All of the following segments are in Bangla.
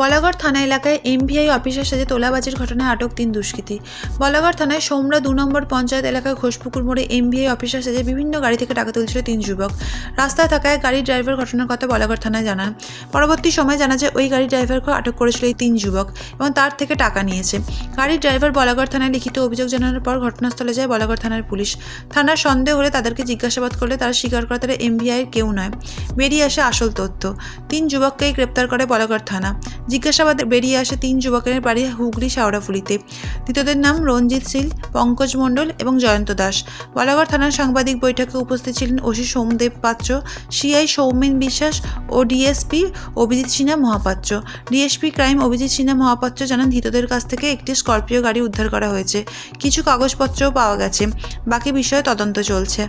বলাগড় থানা এলাকায় এমভিআই অফিসের সাথে তোলাবাজির ঘটনায় আটক তিন দুষ্কৃতী। বলাগড় থানায় সোমরা দু নম্বর পঞ্চায়েত এলাকায় ঘোষপুকুর মোড়ে এমভিআই অফিসের সাথে বিভিন্ন গাড়ি থেকে টাকা তুলছিল তিন যুবক। রাস্তায় থাকায় গাড়ির ড্রাইভার ঘটনার কথা বলাগড় থানায় জানান পরবর্তী সময় জানা যায়, ওই গাড়ির ড্রাইভারকে আটক করেছিল এই তিন যুবক এবং তার থেকে টাকা নিয়েছে। গাড়ির ড্রাইভার বলাগড় থানায় লিখিত অভিযোগ জানানোর পর ঘটনাস্থলে যায় বলাগড় থানার পুলিশ। থানার সন্দেহ হলে তাদেরকে জিজ্ঞাসাবাদ করলে তারা স্বীকার করে তারা এমভিআইয়ের কেউ নয়। বেরিয়ে আসে আসল তথ্য। তিন যুবককেই গ্রেপ্তার করে বলাগড় থানা। জিজ্ঞাসাবাদে বেরিয়ে আসে তিন যুবকের বাড়ি হুগলি শাওড়াফুলিতে। দ্বিতীয়দের নাম রঞ্জিত শীল পঙ্কজ মণ্ডল এবং জয়ন্ত দাস। বলাগড় থানার সাংবাদিক বৈঠকে উপস্থিত ছিলেন ওসি সোমদেব পাত্র, সিআই সৌমেন বিশ্বাস ও DSP Abhijit Sinha Mahapatra. DSP crime Abhijit Sinha Mahapatra জানান, ধৃতদের কাছ থেকে একটি স্করপিও গাড়ি উদ্ধার করা হয়েছে। কিছু কাগজপত্রও পাওয়া গেছে। বাকি বিষয়ে তদন্ত চলছে।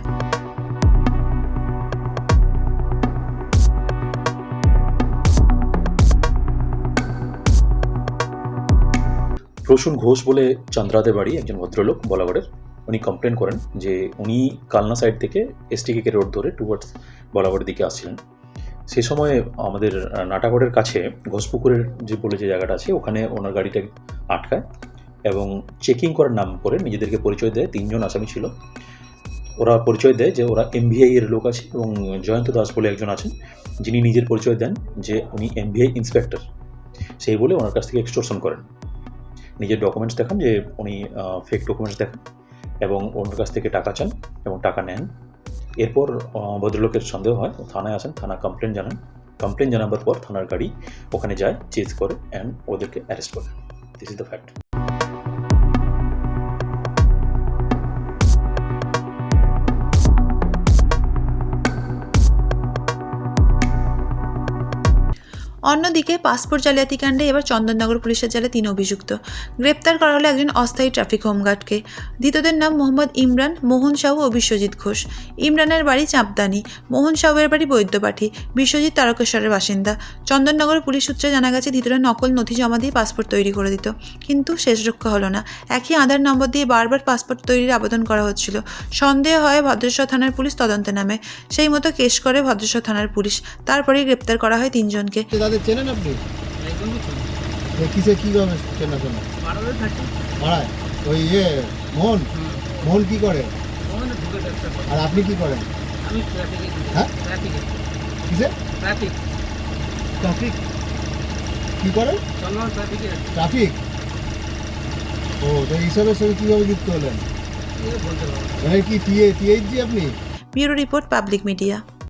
প্রসূন ঘোষ বলে চন্দ্রাদের বাড়ি একজন ভদ্রলোক বলাগড়ের উনি কমপ্লেন করেন যে উনি কালনা সাইড থেকে এসটিকে রোড ধরে টুয়ার্ডস বলাগড়ের দিকে আসছিলেন। সে সময় আমাদের নাটাগড়ের কাছে ঘোষপুকুরের যে বলে যে জায়গাটা আছে, ওখানে ওনার গাড়িটা আটকায় এবং চেকিং করার নাম করে নিজেদেরকে পরিচয় দেয়, তিনজন আসামি ছিল। ওরা পরিচয় দেয় যে ওরা এমভিআই এর লোক আছে এবং জয়ন্ত দাস বলে একজন আছেন, যিনি নিজের পরিচয় দেন যে উনি এমভিআই ইন্সপেক্টর সেই বলে ওনার কাছ থেকে এক্সটোরশন করেন। নিজের ডকুমেন্টস দেখান যে উনি ফেক ডকুমেন্টস দেখান এবং অন্য কাছ থেকে টাকা চান এবং টাকা নেন। এরপর ভদ্রলোকের সন্দেহ হয় থানায় আসেন থানা কমপ্লেন জানান। কমপ্লেন জানাবার পর থানার গাড়ি ওখানে যায় চেজ করে অ্যান্ড ওদেরকে অ্যারেস্ট করে। দিস ইজ দ্য ফ্যাক্ট অন্যদিকে পাসপোর্ট জালিয়াতি কাণ্ডে এবার চন্দননগর পুলিশের জালে তিন অভিযুক্ত। গ্রেপ্তার করা হলো একজন অস্থায়ী ট্রাফিক হোমগার্ডকে। ধৃতদের নাম মোহাম্মদ ইমরান, মোহন সাহু ও বিশ্বজিৎ ঘোষ। ইমরানের বাড়ি চাঁপদানি, মোহন সাহুয়ের বাড়ি বৈদ্যপাঠী বিশ্বজিৎ তারকেশ্বরের বাসিন্দা। চন্দননগর পুলিশ সূত্রে জানা গেছে, ধৃতরা নকল নথি জমা দিয়ে পাসপোর্ট তৈরি করে দিত। কিন্তু শেষ রক্ষা হলো না। একই আধার নম্বর দিয়ে বারবার পাসপোর্ট তৈরির আবেদন করা হচ্ছিল। সন্দেহ হয় ভদ্রেশ্বর থানার পুলিশ তদন্তে নামে। সেই মতো কেস করে ভদ্রেশ্বর থানার পুলিশ। তারপরেই গ্রেপ্তার করা হয় তিনজনকে। তাদের চেনেন আপনি? কিসে কীভাবে চেনা চেনা পাড়ায়? ওই ইয়ে মোহন মোহন কি করে? আর আপনি কি করেন? হ্যাঁ? কিসে? ট্রাফিক। কি করেন? ট্রাফিক? ও, তো এইসবের সঙ্গে কীভাবে যুক্ত হলেন? মানে কি টিএ টিএইচজি আপনি? Bureau report public media.